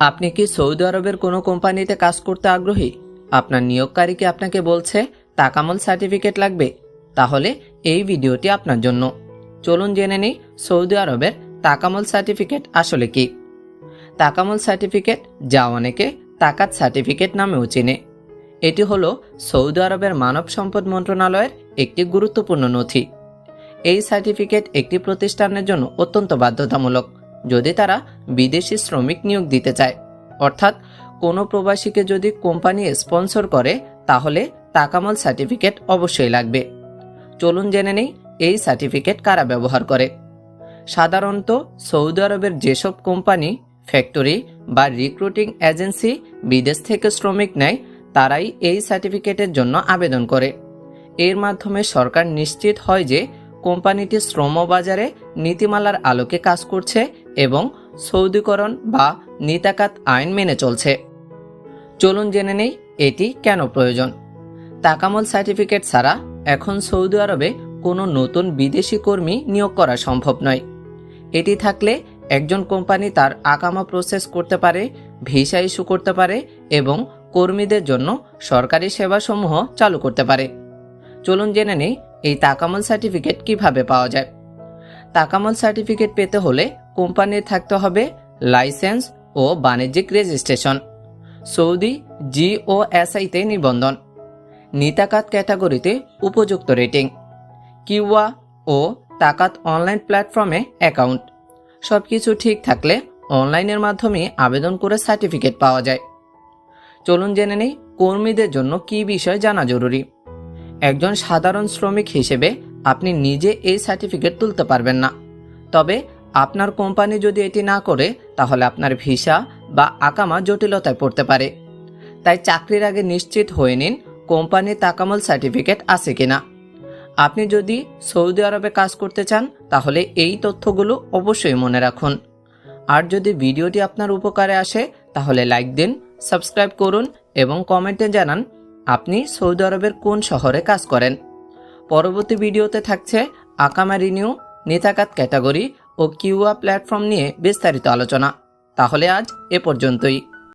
আপনি কি সৌদি আরবের কোনো কোম্পানিতে কাজ করতে আগ্রহী? আপনার নিয়োগকারী কি আপনাকে বলছে তাকামল সার্টিফিকেট লাগবে? তাহলে এই ভিডিওটি আপনার জন্য। চলুন জেনে নিই সৌদি আরবের তাকামল সার্টিফিকেট আসলে কি। তাকামল সার্টিফিকেট যা অনেকে তাকাত সার্টিফিকেট নামেও চেনে। এটি হলো সৌদি আরবের মানব সম্পদ মন্ত্রণালয়ের একটি গুরুত্বপূর্ণ নথি। এই সার্টিফিকেট একটি প্রতিষ্ঠানের জন্য অত্যন্ত বাধ্যতামূলক। যদি তারা বিদেশি শ্রমিক নিয়োগ দিতে চায়। অর্থাৎ কোনো প্রবাসীকে যদি কোম্পানি স্পন্সর করে, তাহলে তাকামল সার্টিফিকেট অবশ্যই লাগবে। চলুন জেনে নেই, এই সার্টিফিকেট কারা ব্যবহার করে। সাধারণত সৌদি আরবের যেসব কোম্পানি, ফ্যাক্টরি বা রিক্রুটিং এজেন্সি বিদেশ থেকে শ্রমিক নেয়, তারাই এই সার্টিফিকেটের জন্য আবেদন করে। এর মাধ্যমে সরকার নিশ্চিত হয় যে কোম্পানিটি শ্রমবাজারে নীতিমালার আলোকে কাজ করছে এবং সৌদিকরণ বা নিতাকাত আইন মেনে চলছে। চলুন জেনে নেই এটি কেন প্রয়োজন। তাকামল সার্টিফিকেট ছাড়া এখন সৌদি আরবে কোনো নতুন বিদেশি কর্মী নিয়োগ করা সম্ভব নয়। এটি থাকলে একজন কোম্পানি তার আকামা প্রসেস করতে পারে, ভিসা ইস্যু করতে পারে এবং কর্মীদের জন্য সরকারি সেবাসমূহ চালু করতে পারে। চলুন জেনে নেই এই তাকামল সার্টিফিকেট কীভাবে পাওয়া যায়। তাকামল সার্টিফিকেট পেতে হলে কোম্পানির থাকতে হবে, লাইসেন্স ও বাণিজ্যিক রেজিস্ট্রেশন। সৌদি জিওএসআইতে নিবন্ধন। নিতাকাত ক্যাটাগরিতে উপযুক্ত রেটিং। কিউয়া ও তাকাত অনলাইন প্ল্যাটফর্মে অ্যাকাউন্ট। সব কিছু ঠিক থাকলে অনলাইনের মাধ্যমে আবেদন করে সার্টিফিকেট পাওয়া যায়। চলুন জেনে নেই কর্মীদের জন্য কী বিষয় জানা জরুরি। একজন সাধারণ শ্রমিক হিসেবে আপনি নিজে এই সার্টিফিকেট তুলতে পারবেন না। তবে আপনার কোম্পানি যদি এটি না করে, তাহলে আপনার ভিসা বা আকামা জটিলতায় পড়তে পারে। তাই চাকরির আগে নিশ্চিত হয়ে নিন কোম্পানির তাকামল সার্টিফিকেট আছে কিনা। আপনি যদি সৌদি আরবে কাজ করতে চান, তাহলে এই তথ্যগুলো অবশ্যই মনে রাখুন। আর যদি ভিডিওটি আপনার উপকারে আসে, তাহলে লাইক দিন, সাবস্ক্রাইব করুন এবং কমেন্টে জানান, আপনি সৌদি আরবের কোন শহরে কাজ করেন। পরবর্তী ভিডিওতে থাকছে আকামা রিনিউ নেতাকাত ক্যাটাগরি ও কিউয়া প্ল্যাটফর্ম নিয়ে বিস্তারিত আলোচনা। তাহলে আজ এ পর্যন্তই।